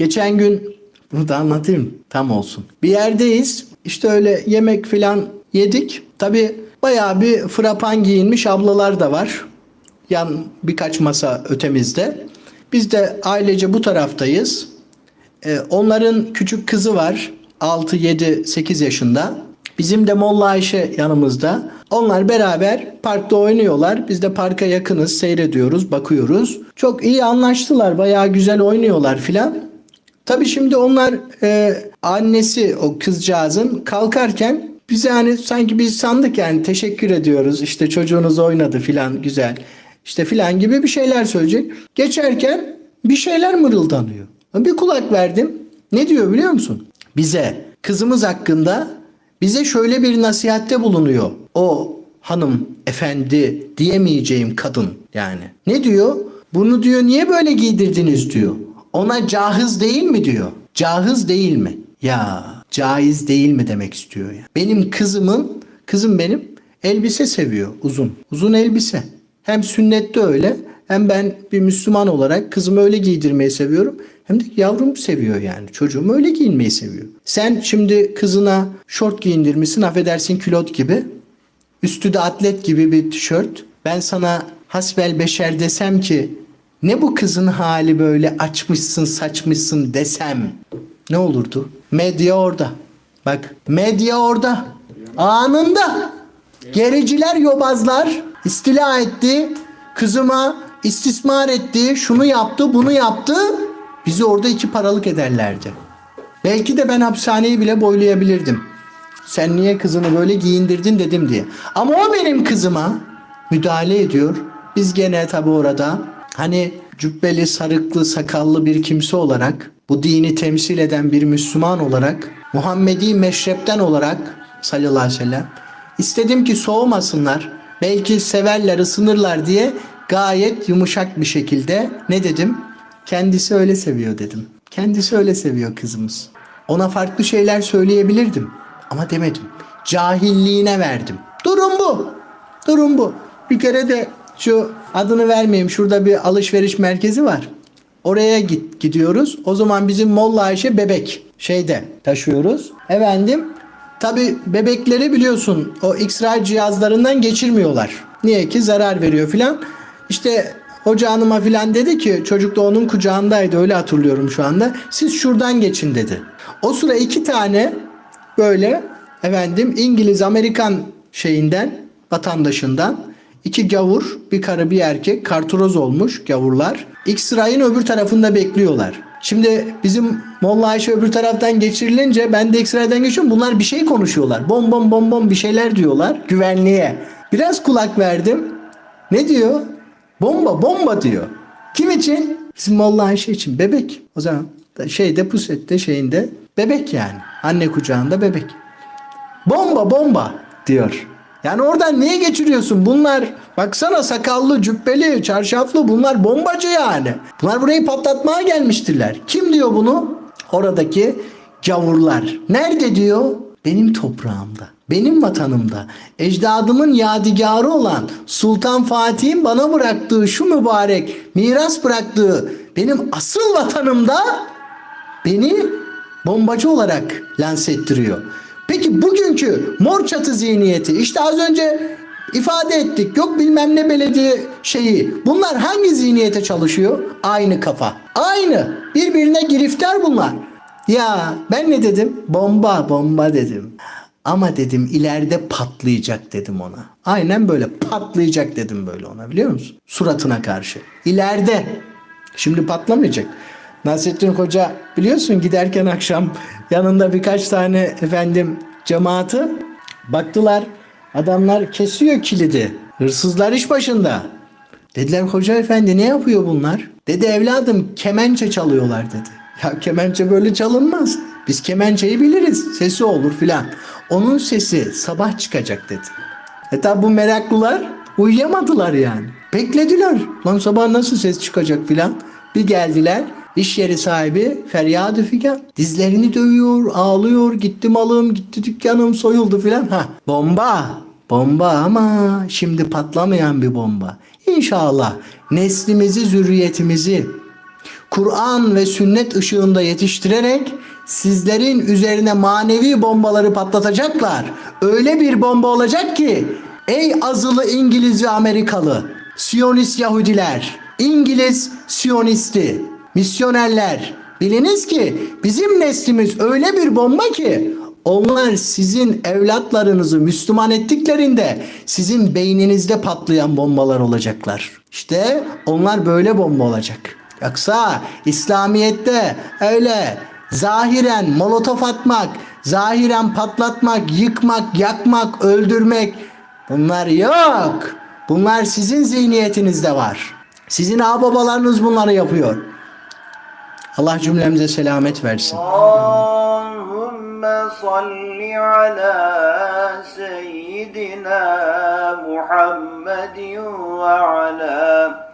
Geçen gün bunu da anlatayım tam olsun. Bir yerdeyiz. İşte öyle yemek filan yedik. Tabi bayağı bir frapan giyinmiş ablalar da var. Yan birkaç masa ötemizde. Biz de ailece bu taraftayız. Ee, onların küçük kızı var. 6, 7, 8 yaşında. Bizim de Molla Ayşe yanımızda. Onlar beraber parkta oynuyorlar. Biz de parka yakınız, seyrediyoruz, bakıyoruz. Çok iyi anlaştılar. Bayağı güzel oynuyorlar filan. Tabii şimdi onlar e, annesi o kızcağızın kalkarken bize hani sanki biz sandık yani teşekkür ediyoruz. İşte çocuğunuz oynadı filan güzel. İşte filan gibi bir şeyler söyleyecek. Geçerken bir şeyler mırıldanıyor. Bir kulak verdim. Ne diyor biliyor musun? Bize kızımız hakkında bize şöyle bir nasihatte bulunuyor. O hanım, efendi diyemeyeceğim kadın yani. Ne diyor? Bunu diyor niye böyle giydirdiniz diyor. Ona cahız değil mi diyor. Cahız değil mi? Ya caiz değil mi demek istiyor ya. Benim kızımın, kızım benim elbise seviyor uzun. Uzun elbise. Hem sünnette öyle hem ben bir Müslüman olarak kızımı öyle giydirmeyi seviyorum. Hem de yavrum seviyor yani. Çocuğum öyle giyinmeyi seviyor. Sen şimdi kızına şort giyindirmişsin affedersin külot gibi. Üstü de atlet gibi bir tişört. Ben sana hasbel beşer desem ki ne bu kızın hali böyle açmışsın saçmışsın desem ne olurdu? Medya orada. Bak medya orada. Anında. Gericiler yobazlar istila etti. Kızıma istismar etti. Şunu yaptı bunu yaptı. Bizi orada iki paralık ederlerdi. Belki de ben hapishaneyi bile boylayabilirdim. Sen niye kızını böyle giyindirdin dedim diye. Ama o benim kızıma müdahale ediyor. Biz gene tabi orada hani cübbeli, sarıklı, sakallı bir kimse olarak bu dini temsil eden bir Müslüman olarak Muhammedi meşrepten olarak sallallahu aleyhi ve sellem istedim ki soğumasınlar. Belki severler, ısınırlar diye gayet yumuşak bir şekilde ne dedim? Kendisi öyle seviyor dedim. Kendisi öyle seviyor kızımız. Ona farklı şeyler söyleyebilirdim ama demedim. Cahilliğine verdim. Durum bu. Durum bu. Bir kere de şu adını vermeyeyim. Şurada bir alışveriş merkezi var. Oraya git gidiyoruz. O zaman bizim Molla Ayşe bebek şeyde taşıyoruz. Efendim tabi bebekleri biliyorsun o X-ray cihazlarından geçirmiyorlar. Niye ki zarar veriyor filan. İşte hoca hanıma filan dedi ki çocuk da onun kucağındaydı öyle hatırlıyorum şu anda. Siz şuradan geçin dedi. O sıra iki tane böyle efendim İngiliz Amerikan şeyinden vatandaşından iki gavur bir karı bir erkek karturoz olmuş gavurlar. X-ray'ın öbür tarafında bekliyorlar. Şimdi bizim Molla Ayşe öbür taraftan geçirilince ben de X-ray'dan geçiyorum. Bunlar bir şey konuşuyorlar. Bom bom bom bom bir şeyler diyorlar güvenliğe. Biraz kulak verdim. Ne diyor? Bomba bomba diyor. Kim için? Bizim Molla Ayşe için. Bebek. O zaman şeyde pusette şeyinde bebek yani. Anne kucağında bebek. Bomba bomba diyor. Yani oradan niye geçiriyorsun? Bunlar baksana sakallı, cübbeli, çarşaflı bunlar bombacı yani. Bunlar burayı patlatmaya gelmiştirler. Kim diyor bunu? Oradaki gavurlar. Nerede diyor? Benim toprağımda, benim vatanımda, ecdadımın yadigarı olan Sultan Fatih'in bana bıraktığı şu mübarek miras bıraktığı benim asıl vatanımda beni bombacı olarak lanse ettiriyor. Peki bugünkü mor çatı zihniyeti işte az önce ifade ettik. Yok bilmem ne belediye şeyi. Bunlar hangi zihniyete çalışıyor? Aynı kafa. Aynı. Birbirine giriftar bunlar. Ya ben ne dedim? Bomba bomba dedim. Ama dedim ileride patlayacak dedim ona. Aynen böyle patlayacak dedim böyle ona biliyor musun? Suratına karşı. İleride. Şimdi patlamayacak. Nasrettin Hoca biliyorsun giderken akşam yanında birkaç tane efendim cemaati baktılar adamlar kesiyor kilidi. Hırsızlar iş başında. Dediler hoca efendi ne yapıyor bunlar? Dedi evladım kemençe çalıyorlar dedi. Ya kemençe böyle çalınmaz. Biz kemençeyi biliriz. Sesi olur filan. Onun sesi sabah çıkacak dedi. E tabi bu meraklılar uyuyamadılar yani. Beklediler. Lan sabah nasıl ses çıkacak filan. Bir geldiler. İş yeri sahibi feryadı figan. Dizlerini dövüyor, ağlıyor. Gitti malım, gitti dükkanım, soyuldu filan. Ha, bomba. Bomba ama şimdi patlamayan bir bomba. İnşallah neslimizi, zürriyetimizi Kur'an ve sünnet ışığında yetiştirerek sizlerin üzerine manevi bombaları patlatacaklar. Öyle bir bomba olacak ki ey azılı İngiliz ve Amerikalı, Siyonist Yahudiler, İngiliz Siyonisti, misyonerler biliniz ki bizim neslimiz öyle bir bomba ki onlar sizin evlatlarınızı Müslüman ettiklerinde sizin beyninizde patlayan bombalar olacaklar. İşte onlar böyle bomba olacak. Yoksa İslamiyet'te öyle zahiren molotof atmak, zahiren patlatmak, yıkmak, yakmak, öldürmek bunlar yok. Bunlar sizin zihniyetinizde var. Sizin ağababalarınız bunları yapıyor. Allah cümlemize selamet versin. Allahümme salli ala seyyidina Muhammedin ve ala